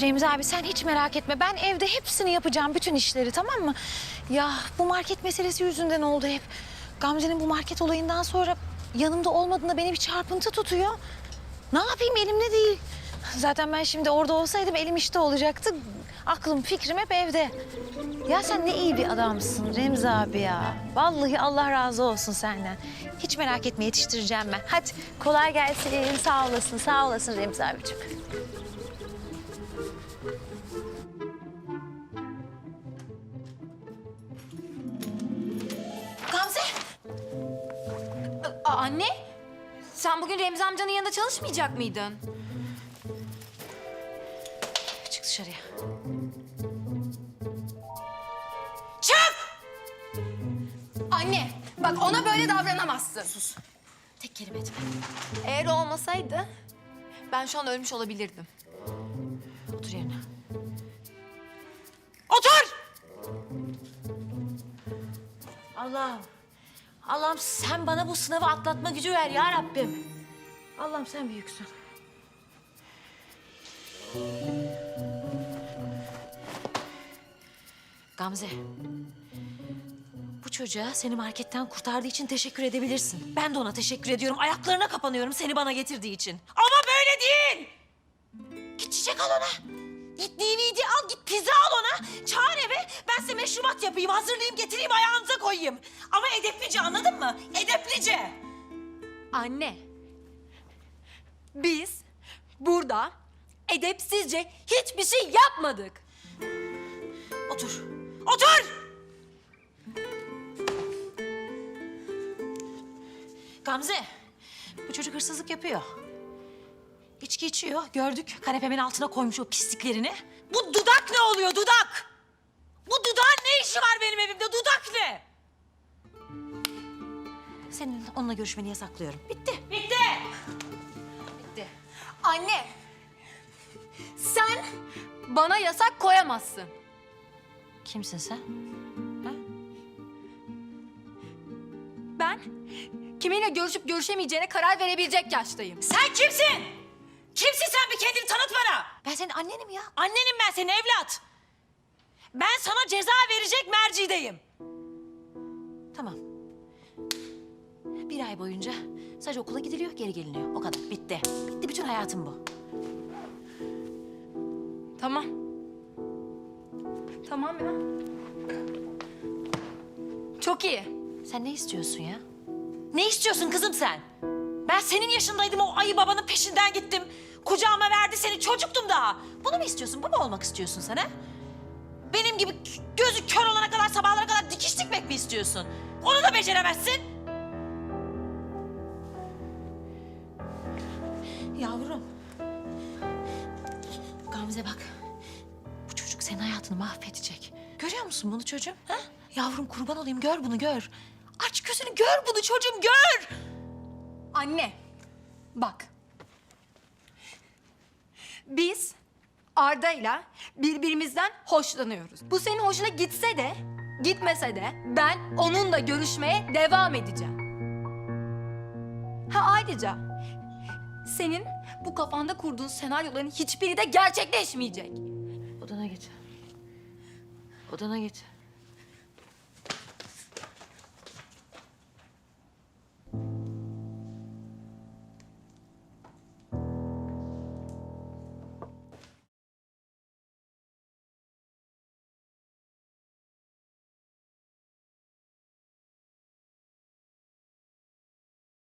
Remzi abi sen hiç merak etme. Ben evde hepsini yapacağım, bütün işleri tamam mı? Ya bu market meselesi yüzünden oldu hep. Gamze'nin bu market olayından sonra yanımda olmadığında beni bir çarpıntı tutuyor. Ne yapayım elimde değil. Zaten ben şimdi orada olsaydım elim işte olacaktı. Aklım, fikrim hep evde. Ya sen ne iyi bir adamsın Remzi abi ya. Vallahi Allah razı olsun senden. Hiç merak etme yetiştireceğim ben. Hadi kolay gelsin. Sağ olasın, sağ olasın Remzi abicim. Gamze. Aa, anne, sen bugün Remzi amcanın yanında çalışmayacak mıydın? Çık dışarıya. Anne, bak ona böyle davranamazsın. Sus. Tek kelime etme. Eğer o olmasaydı ben şu an ölmüş olabilirdim. Otur yerine. Allah'ım. Allah'ım sen bana bu sınavı atlatma gücü ver ya Rabbim. Allah'ım sen büyüksün. Gamze. Bu çocuğa seni marketten kurtardığı için teşekkür edebilirsin. Ben de ona teşekkür ediyorum. Ayaklarına kapanıyorum seni bana getirdiği için. Ama böyle değil. Git çiçek al ona. Git DVD al, git pizza al ona. Çağır eve, ben size meşrubat yapayım, hazırlayayım, getireyim, ayağınıza koyayım. Ama edeplice anladın mı? Edeplice. Anne, biz burada edepsizce hiçbir şey yapmadık. Otur, otur! Gamze, bu çocuk hırsızlık yapıyor. İçki içiyor, gördük. Kanepemin altına koymuş o pisliklerini. Bu dudak ne oluyor, dudak? Bu dudağın ne işi var benim evimde, dudak ne? Senin onunla görüşmeni yasaklıyorum. Bitti, bitti. Bitti. Anne, sen bana yasak koyamazsın. Kimsin sen? Ha? Ben kiminle görüşüp görüşemeyeceğine karar verebilecek yaştayım. Sen kimsin? Kimsin sen bir kendini tanıt bana. Ben senin annenim ya. Annenim ben senin evlat. Ben sana ceza verecek mercideyim. Tamam. Bir ay boyunca sadece okula gidiliyor, geri geliniyor. O kadar. Bitti. Bitti bütün hayatım bu. Tamam. Tamam ya. Çok iyi. Sen ne istiyorsun ya? Ne istiyorsun kızım sen? Ben senin yaşındaydım o ayı babanın peşinden gittim. Kucağıma verdi seni çocuktum daha. Bunu mu istiyorsun? Bu mu olmak istiyorsun sen ha? Benim gibi gözü kör olana kadar sabahlara kadar dikiş dikmek mi istiyorsun? Onu da beceremezsin. Yavrum. Gamze bak. Bu çocuk senin hayatını mahvedecek. Görüyor musun bunu çocuğum? Ha? Yavrum kurban olayım gör bunu gör. Aç gözünü gör bunu çocuğum gör. Anne, bak. Biz Arda'yla birbirimizden hoşlanıyoruz. Bu senin hoşuna gitse de, gitmese de ben onunla görüşmeye devam edeceğim. Ha ayrıca senin bu kafanda kurduğun senaryoların hiçbiri de gerçekleşmeyecek. Odana git. Odana git.